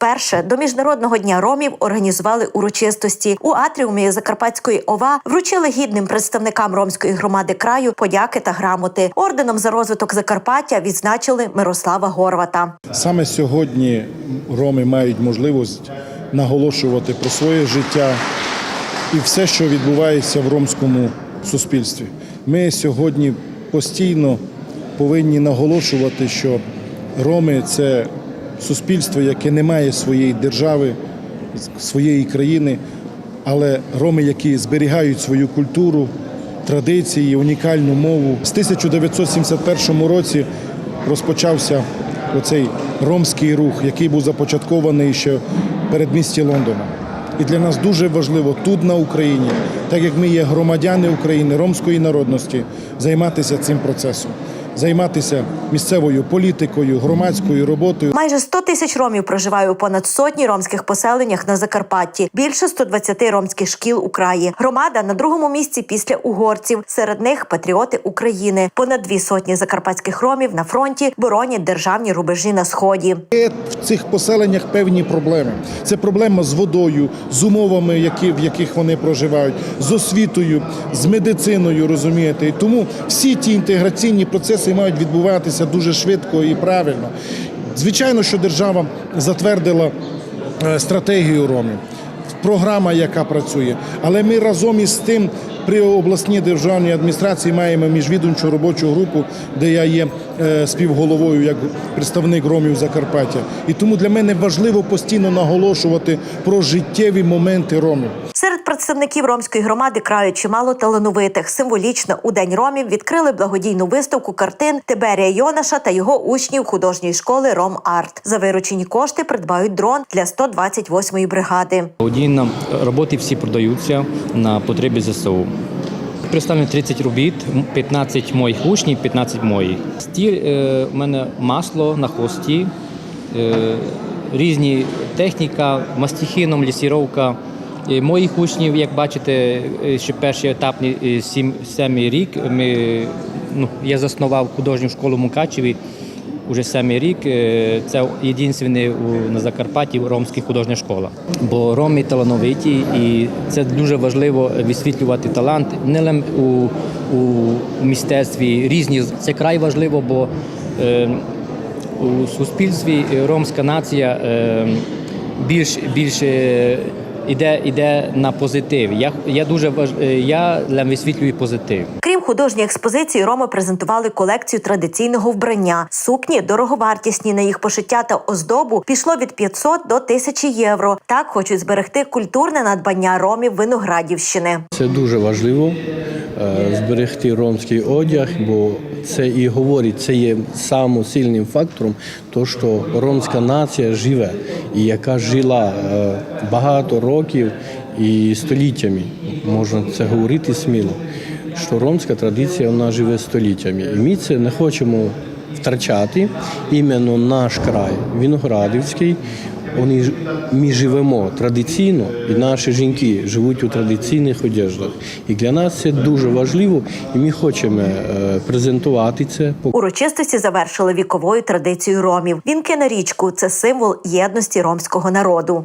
Перше до міжнародного дня ромів організували урочистості у атріумі Закарпатської ОВА. Вручили гідним представникам ромської громади краю подяки та грамоти. Орденом за розвиток Закарпаття відзначили Мирослава Горвата. Саме сьогодні роми мають можливість наголошувати про своє життя і все, що відбувається в ромському суспільстві. Ми сьогодні постійно повинні наголошувати, що роми це суспільство, яке не має своєї держави, своєї країни, але роми, які зберігають свою культуру, традиції, унікальну мову. З 1971 році розпочався оцей ромський рух, який був започаткований ще в передмісті Лондона. І для нас дуже важливо тут, на Україні, так як ми є громадяни України, ромської народності, займатися цим процесом, займатися місцевою політикою, громадською роботою. Майже 100 тисяч ромів проживає у понад сотні ромських поселеннях на Закарпатті. Більше 120 ромських шкіл у краї. Громада на другому місці після угорців. Серед них патріоти України. Понад дві сотні закарпатських ромів на фронті боронять державні рубежі на сході. Є в цих поселеннях певні проблеми. Це проблема з водою, з умовами, які, в яких вони проживають, з освітою, з медициною, розумієте. І тому всі ті інтеграційні процеси мають відбуватися дуже швидко і правильно. Звичайно, що держава затвердила е, стратегію ромів. Програма, яка працює, але ми разом із тим при обласній державній адміністрації маємо міжвідомчу робочу групу, де я є е, співголовою як представник ромів Закарпаття. І тому для мене важливо постійно наголошувати про життєві моменти ромів. Серед представників ромської громади краю чимало талановитих. Символічно у день ромів відкрили благодійну виставку картин Тиберія Йонаша та його учнів художньої школи Ром Арт. За виручені кошти придбають дрон для 128-ї бригади. Благодійно роботи всі продаються на потреби ЗСУ. Представлено 30 робіт, 15 моїх учнів, 15 моїх. Стіль е, в мене масло на хвості, е, різні техніка, мастихіном, лісіровка. Е, Моїх учнів, як бачите, е, ще перший етапний 7, 7 рік. Ми, ну, я заснував художню школу в Мукачеві уже сьомий рік. Е, Це єдиний на Закарпатті ромська художня школа. Бо роми талановиті, і це дуже важливо висвітлювати талант не у, у мистецтві різні. Це край важливо, бо е, у суспільстві ромська нація е, більш більше. Іде, іде на позитив. Я, я дуже важ... е, я для висвітлюю позитив. Крім художньої експозиції, роми презентували колекцію традиційного вбрання. Сукні дороговартісні на їх пошиття та оздобу пішло від 500 до 1000 євро. Так хочуть зберегти культурне надбання ромів Виноградівщини. Це дуже важливо зберегти ромський одяг, бо це і говорить, це є самим сильним фактором, то що ромська нація живе і яка жила е, багато років і століттями. Можна це говорити сміло. Що ромська традиція вона живе століттями. І ми це не хочемо втрачати. Іменно наш край, Виноградівський, вони, ми живемо традиційно, і наші жінки живуть у традиційних одеждах. І для нас це дуже важливо, і ми хочемо е, презентувати це. Урочистості завершили віковою традицією ромів. Вінки на річку це символ єдності ромського народу.